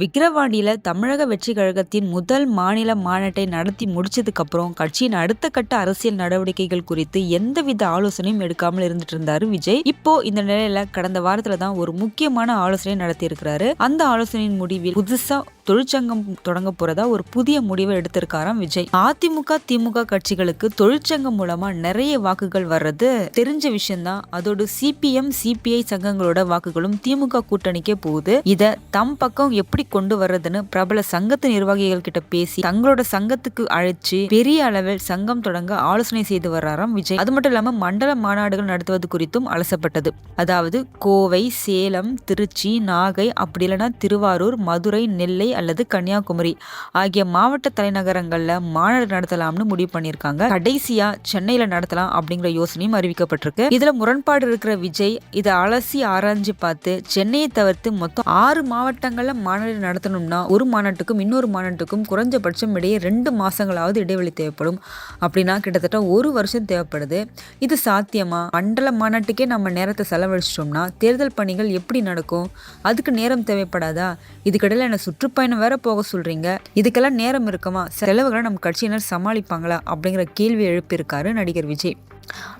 விக்கிரவாண்டியில தமிழக வெற்றி கழகத்தின் முதல் மாநில மாநாட்டை நடத்தி முடிச்சதுக்கு அப்புறம் கட்சியின் அடுத்த கட்ட அரசியல் நடவடிக்கைகள் குறித்து எந்தவித ஆலோசனையும் எடுக்காமல் இருந்துட்டு இருந்தாரு விஜய். இப்போ இந்த நிலையில கடந்த வாரத்துல தான் ஒரு முக்கியமான ஆலோசனை நடத்தி இருக்கிறாரு அந்த ஆலோசனையின் முடிவில் புதுசா தொழிற்சங்கம் தொடங்க போறதா ஒரு புதிய முடிவை எடுத்திருக்காராம் விஜய். அதிமுக திமுக கட்சிகளுக்கு தொழிற்சங்கம் மூலமா நிறைய வாக்குகள் வர்றது தெரிஞ்ச விஷயம்தான். அதோடு சிபிஎம் சிபிஐ சங்கங்களோட வாக்குகளும் திமுக கூட்டணிக்கே போகுது. இத தம் பக்கம் எப்படி கொண்டு வர்றதுன்னு பிரபல சங்கத்து நிர்வாகிகள் கிட்ட பேசி தங்களோட சங்கத்துக்கு அழைச்சு பெரிய அளவில் சங்கம் தொடங்க ஆலோசனை செய்து வர்றாராம் விஜய். அது மட்டும் இல்லாம மண்டல மாநாடுகள் நடத்துவது குறித்தும் அலசப்பட்டது. அதாவது கோவை சேலம் திருச்சி நாகை அப்படி இல்லைன்னா திருவாரூர் மதுரை நெல்லை அல்லது கன்னியாகுமரி ஆகிய மாவட்ட தலைநகரங்களில் மாநாடு நடத்தலாம்னு முடிவு பண்ணியிருக்காங்க. கடைசியா சென்னையில் நடத்தலாம் அப்படிங்கிற யோசனையும் அறிவிக்கப்பட்டிருக்கு. இதுல முரண்பாடு இருக்கிற விஜய் இதை அலசி ஆராய்ஞ்சு பார்த்து சென்னையை தவிர்த்து மொத்தம் ஆறு மாவட்டங்களில் மாநாடு நடத்தணும்னா ஒரு மாநாட்டுக்கும் இன்னொரு மாநாட்டுக்கும் குறைஞ்சபட்சம் இடையே ரெண்டு மாசங்களாவது இடைவெளி தேவைப்படும் அப்படின்னா கிட்டத்தட்ட ஒரு வருஷம் தேவைப்படுது. இது சாத்தியமா? மண்டல மாநாட்டுக்கே நம்ம நேரத்தை செலவழிச்சிட்டோம்னா தேர்தல் பணிகள் எப்படி நடக்கும்? அதுக்கு நேரம் தேவைப்படாதா? இதுக்கிடையில் என்ன சுற்றுப்பயணம் வேற போக சொல்றீங்க. இதுக்கெல்லாம் நேரம் இருக்குமா? செலவுகளை நம்ம கட்சியினர் சமாளிப்பாங்களா? அப்படிங்கிற கேள்வி எழுப்பியிருக்காரு நடிகர் விஜய்.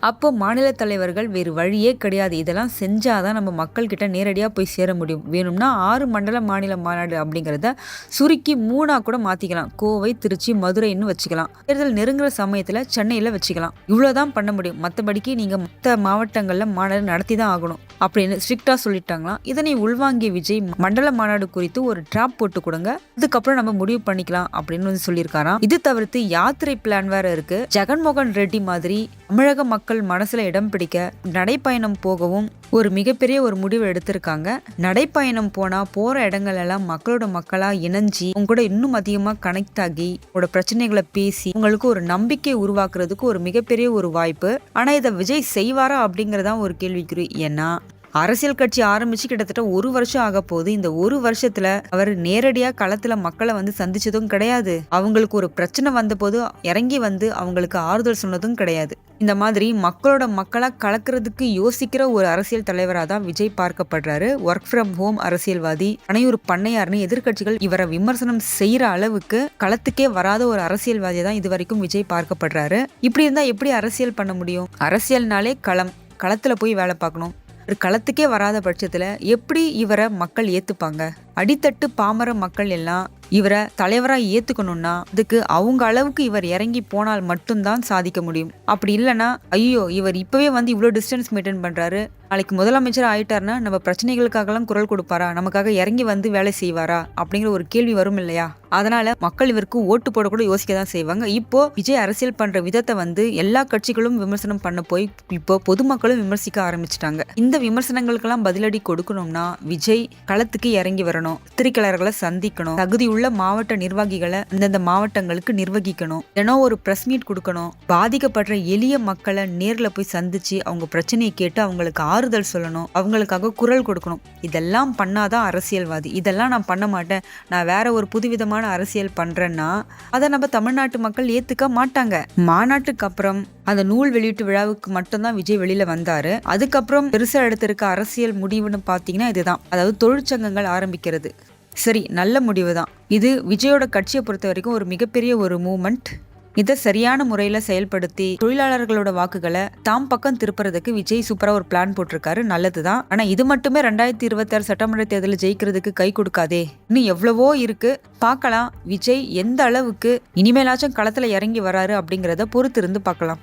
அப்போ மாநில தலைவர்கள் வேறு வழியே கிடையாது. இதெல்லாம் செஞ்சாதான் நம்ம மக்கள்கிட்ட நேரடியாக போய் சேர முடியும். வேணும்னா ஆறு மண்டல மாநில மாநாடு அப்படிங்கிறத சுருக்கி மூணாக கூட மாற்றிக்கலாம் கோவை திருச்சி மதுரைன்னு வச்சுக்கலாம். தேர்தல் நெருங்குற சமயத்தில் சென்னையில் வச்சுக்கலாம். இவ்வளோதான் பண்ண முடியும். மற்றபடிக்கு நீங்கள் மற்ற மாவட்டங்களில் மாநாடு நடத்தி தான் ஆகணும் அப்படின்னு ஸ்ட்ரிக்டாக சொல்லிட்டாங்களாம் இதனை உள்வாங்கிய விஜய் மண்டல மாநாடு குறித்து ஒரு டிராப் போட்டு கொடுங்க. அதுக்கப்புறம் நம்ம முடிவு பண்ணிக்கலாம் அப்படின்னு வந்து சொல்லியிருக்காராம். இது தவிர்த்து யாத்திரை பிளான் வேற இருக்கு. ஜெகன்மோகன் ரெட்டி மாதிரி தமிழக மக்கள் மனசுல இடம் பிடிக்க நடைப்பயணம் போகவும் ஒரு மிகப்பெரிய ஒரு முடிவு எடுத்திருக்காங்க. நடைப்பயணம் போனா போற இடங்கள் எல்லாம் மக்களோட மக்களா இணைஞ்சி உங்க கூட இன்னும் அதிகமா கனெக்ட் ஆகி உங்களோட பிரச்சனைகளை பேசி உங்களுக்கு ஒரு நம்பிக்கை உருவாக்குறதுக்கு ஒரு மிகப்பெரிய ஒரு வாய்ப்பு. ஆனா இதை விஜய் செய்வாரா அப்படிங்கறதான் ஒரு கேள்விக்குறி. ஏன்னா அரசியல் கட்சி ஆரம்பிச்சு கிட்டத்தட்ட ஒரு வருஷம் ஆக போது இந்த ஒரு வருஷத்துல அவர் நேரடியா களத்துல மக்களை வந்து சந்திச்சதும் கிடையாது. அவங்களுக்கு ஒரு பிரச்சனை வந்த போது இறங்கி வந்து அவங்களுக்கு ஆறுதல் சொன்னதும் கிடையாது. இந்த மாதிரி மக்களோட மக்களா கலக்கிறதுக்கு யோசிக்கிற ஒரு அரசியல் தலைவராக தான் விஜய் பார்க்கப்படுறாரு. ஒர்க் ஃப்ரம் ஹோம் அரசியல்வாதி அனையூர் பண்ணையார்னு எதிர்கட்சிகள் இவரை விமர்சனம் செய்யற அளவுக்கு களத்துக்கே வராத ஒரு அரசியல்வாதியை தான் இது வரைக்கும் விஜய் பார்க்கப்படுறாரு. இப்படி இருந்தா எப்படி அரசியல் பண்ண முடியும்? அரசியல்னாலே களம். களத்துல போய் வேலை பார்க்கணும். ஒரு களத்துக்கே வராத பட்சத்தில் எப்படி இவரை மக்கள் ஏற்றுப்பாங்க அடித்தட்டு பாமர மக்கள் எல்லாம் இவரை தலைவராக ஏத்துக்கணும்னா அதுக்கு அவங்க அளவுக்கு இவர் இறங்கி போனால் மட்டும்தான் சாதிக்க முடியும். அப்படி இல்லைன்னா ஐயோ இவர் இப்பவே வந்து இவ்வளோ டிஸ்டன்ஸ் மெயின்டைன் பண்றாரு. நாளைக்கு முதலமைச்சர் ஆயிட்டார்னா நம்ம பிரச்சனைகளுக்காகலாம் குரல் கொடுப்பாரா? நமக்காக இறங்கி வந்து வேலை செய்வாரா? அப்படிங்கிற ஒரு கேள்வி வரும் இல்லையா? அதனால மக்கள் இவருக்கு ஓட்டு போட கூட யோசிக்க தான் செய்வாங்க. இப்போ விஜய் அரசியல் பண்ற விதத்தை வந்து எல்லா கட்சிகளும் விமர்சனம் பண்ண போய் இப்போ பொதுமக்களும் விமர்சிக்க ஆரம்பிச்சிட்டாங்க. இந்த விமர்சனங்களுக்கெல்லாம் பதிலடி கொடுக்கணும்னா விஜய் களத்துக்கு இறங்கி வரணும். திரிக்கலர்களை சந்திக்கணும். தகுதியுள்ள மாவட்ட நிர்வாகிகளை அந்தந்த மாவட்டங்களுக்கு நிர்வகிக்கணும். தினம் ஒரு பிரஸ் மீட் கொடுக்கணும். பாதிக்கப்படுற எளிய மக்களை நேர்ல போய் சந்திச்சு அவங்க பிரச்சனையை கேட்டு அவங்களுக்கு ஆறுதல் சொல்லணும். அவங்களுக்காக குரல் கொடுக்கணும். இதெல்லாம் பண்ணாதான் அரசியல்வாதி. இதெல்லாம் நான் பண்ண மாட்டேன். நான் வேற ஒரு புதுவிதமான அரசியல் பண்றேன்னா அதை நம்ம தமிழ்நாட்டு மக்கள் ஏத்துக்க மாட்டாங்க. மாநாட்டுக்கு அப்புறம் அந்த நூல் வெளியீட்டு விழாவுக்கு மட்டும்தான் விஜய் வெளியில வந்தாரு. அதுக்கப்புறம் பெருசா எடுத்திருக்க அரசியல் முடிவுன்னு பாத்தீங்கன்னா இதுதான். அதாவது தொழிற்சங்கங்கள் ஆரம்பிக்கிறது. சரி நல்ல முடிவு தான் இது விஜயோட கட்சியை பொறுத்த வரைக்கும் ஒரு மிகப்பெரிய ஒரு மூமெண்ட். இதை சரியான முறையில் செயல்படுத்தி தொழிலாளர்களோட வாக்குகளை தாம் பக்கம் திருப்புறதுக்கு விஜய் சூப்பராக ஒரு பிளான் போட்டிருக்காரு. நல்லது தான் ஆனால் இது மட்டுமே ரெண்டாயிரத்தி இருபத்தாறு சட்டமன்ற தேர்தலில் ஜெயிக்கிறதுக்கு கை கொடுக்காதே. இன்னும் எவ்வளவோ இருக்கு. பார்க்கலாம். விஜய் எந்த அளவுக்கு இனிமேலாச்சும் களத்தில் இறங்கி வராரு அப்படிங்கிறத பொறுத்திருந்து பார்க்கலாம்.